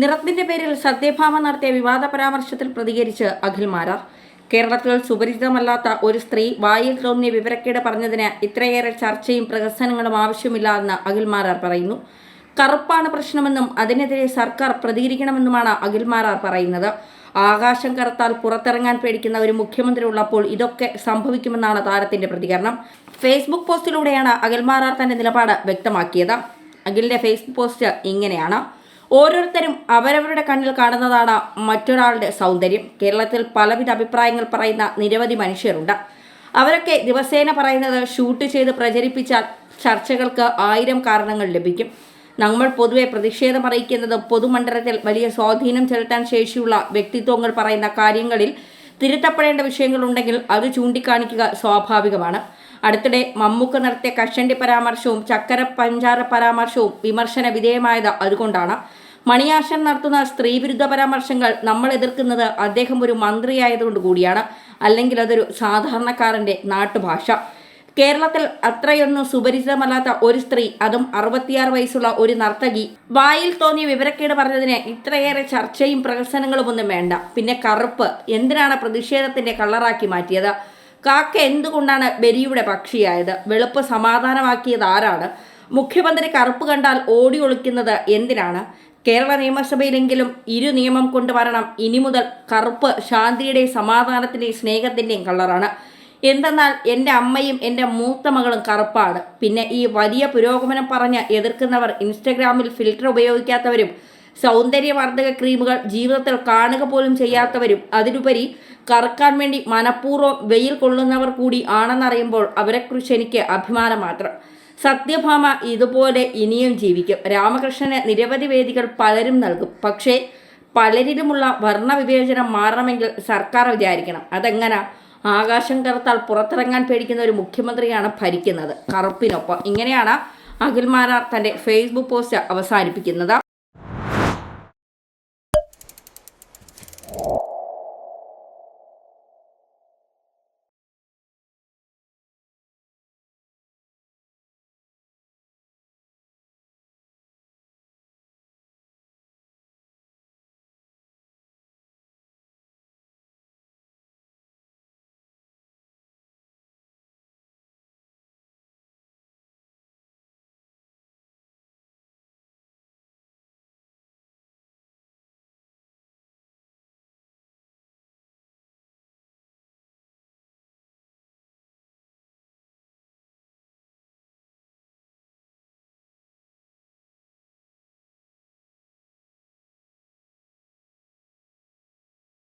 നിറത്തിന്റെ പേരിൽ സത്യഭാമ നടത്തിയ വിവാദ പരാമർശത്തിൽ പ്രതികരിച്ച് അഖിൽ മാരാർ. കേരളത്തിൽ സുപരിചിതമല്ലാത്ത ഒരു സ്ത്രീ വായിൽ തോന്നിയ വിവരക്കേട് പറഞ്ഞതിന് ഇത്രയേറെ ചർച്ചയും പ്രകസനങ്ങളും ആവശ്യമില്ല എന്ന് അഖിൽ മാരാർ പറയുന്നു. കറുപ്പാണ് പ്രശ്നമെന്നും അതിനെതിരെ സർക്കാർ പ്രതികരിക്കണമെന്നുമാണ് അഖിൽ മാരാർ പറയുന്നത്. ആകാശം കറുത്താൽ പുറത്തിറങ്ങാൻ പേടിക്കുന്ന ഒരു മുഖ്യമന്ത്രി ഉള്ളപ്പോൾ ഇതൊക്കെ സംഭവിക്കുമെന്നാണ് താരത്തിന്റെ പ്രതികരണം. ഫേസ്ബുക്ക് പോസ്റ്റിലൂടെയാണ് അഖിൽ മാരാർ തന്റെ നിലപാട് വ്യക്തമാക്കിയത്. അഖിലിന്റെ ഫേസ്ബുക്ക് പോസ്റ്റ് ഇങ്ങനെയാണ്. ഓരോരുത്തരും അവരവരുടെ കണ്ണിൽ കാണുന്നതാണ് മറ്റൊരാളുടെ സൗന്ദര്യം. കേരളത്തിൽ പലവിധ അഭിപ്രായങ്ങൾ പറയുന്ന നിരവധി മനുഷ്യരുണ്ട്. അവരൊക്കെ ദിവസേന പറയുന്നത് ഷൂട്ട് ചെയ്ത് പ്രചരിപ്പിച്ചാൽ ചർച്ചകൾക്ക് ആയിരം കാരണങ്ങൾ ലഭിക്കും. നമ്മൾ പൊതുവെ പ്രതിഷേധം അറിയിക്കുന്നത് പൊതുമണ്ഡലത്തിൽ വലിയ സ്വാധീനം ചെലുത്താൻ ശേഷിയുള്ള വ്യക്തിത്വങ്ങൾ പറയുന്ന കാര്യങ്ങളിൽ തിരുത്തപ്പെടേണ്ട വിഷയങ്ങളുണ്ടെങ്കിൽ അത് ചൂണ്ടിക്കാണിക്കുക സ്വാഭാവികമാണ്. അടുത്തിടെ മമ്മൂക്ക നടത്തിയ കഷണ്ടി പരാമർശവും ചക്കര പഞ്ചാര പരാമർശവും വിമർശന വിധേയമായത് അതുകൊണ്ടാണ്. മണിയാശൻ നടത്തുന്ന സ്ത്രീവിരുദ്ധ പരാമർശങ്ങൾ നമ്മൾ എതിർക്കുന്നത് അദ്ദേഹം ഒരു മന്ത്രിയായതുകൊണ്ട് കൂടിയാണ്. അല്ലെങ്കിൽ അതൊരു സാധാരണക്കാരന്റെ നാട്ടുഭാഷ. കേരളത്തിൽ അത്രയൊന്നും സുപരിചിതമല്ലാത്ത ഒരു സ്ത്രീ അതും അറുപത്തിയാറ് വയസ്സുള്ള ഒരു നർത്തകി. വായിൽ തോന്നിയ വിവരക്കേട് പറഞ്ഞതിന് ഇത്രയേറെ ചർച്ചയും പ്രഹസനങ്ങളും ഒന്നും വേണ്ട. പിന്നെ കറുപ്പ് എന്തിനാണ് പ്രതിഷേധത്തിന്റെ കളറാക്കി മാറ്റിയത്? കാക്ക എന്തുകൊണ്ടാണ് ബലിയുടെ പക്ഷിയായത്? വെളുപ്പ് സമാധാനമാക്കിയത് ആരാണ്? മുഖ്യമന്ത്രി കറുപ്പ് കണ്ടാൽ ഓടി ഒളിക്കുന്നത് എന്തിനാണ്? കേരള നിയമസഭയിലെങ്കിലും ഇരു നിയമം കൊണ്ടുവരണം. ഇനി മുതൽ കറുപ്പ് ശാന്തിയുടെയും സമാധാനത്തിന്റെയും സ്നേഹത്തിന്റെയും കളറാണ് എന്തെന്നാൽ എന്റെ അമ്മയും എന്റെ മൂത്ത മകളും കറുപ്പാണ്. പിന്നെ ഈ വലിയ പുരോഗമനം പറഞ്ഞ് എതിർക്കുന്നവർ ഇൻസ്റ്റഗ്രാമിൽ ഫിൽറ്റർ ഉപയോഗിക്കാത്തവരും സൗന്ദര്യവർദ്ധക ക്രീമുകൾ ജീവിതത്തിൽ കാണുക പോലും ചെയ്യാത്തവരും അതിനുപരി കറക്കാൻ വേണ്ടി മനഃപൂർവം വെയിൽ കൊള്ളുന്നവർ കൂടി ആണെന്നറിയുമ്പോൾ അവരെക്കുറിച്ച് എനിക്ക് അഭിമാനം മാത്രം. സത്യഭാമ ഇതുപോലെ ഇനിയും ജീവിക്കും. രാമകൃഷ്ണന് നിരവധി വേദികൾ പലരും നൽകും. പക്ഷേ പലരിലുമുള്ള വർണവിവേചനം മാറണമെങ്കിൽ സർക്കാർ വിചാരിക്കണം. അതെങ്ങനെ? ആകാശം കറുത്താൽ പുറത്തിറങ്ങാൻ പേടിക്കുന്ന ഒരു മുഖ്യമന്ത്രിയാണ് ഭരിക്കുന്നത്. കറുപ്പിനൊപ്പം. ഇങ്ങനെയാണ് അഖിൽ മാരാർ തന്റെ ഫേസ്ബുക്ക് പോസ്റ്റ് അവസാനിപ്പിക്കുന്നത്.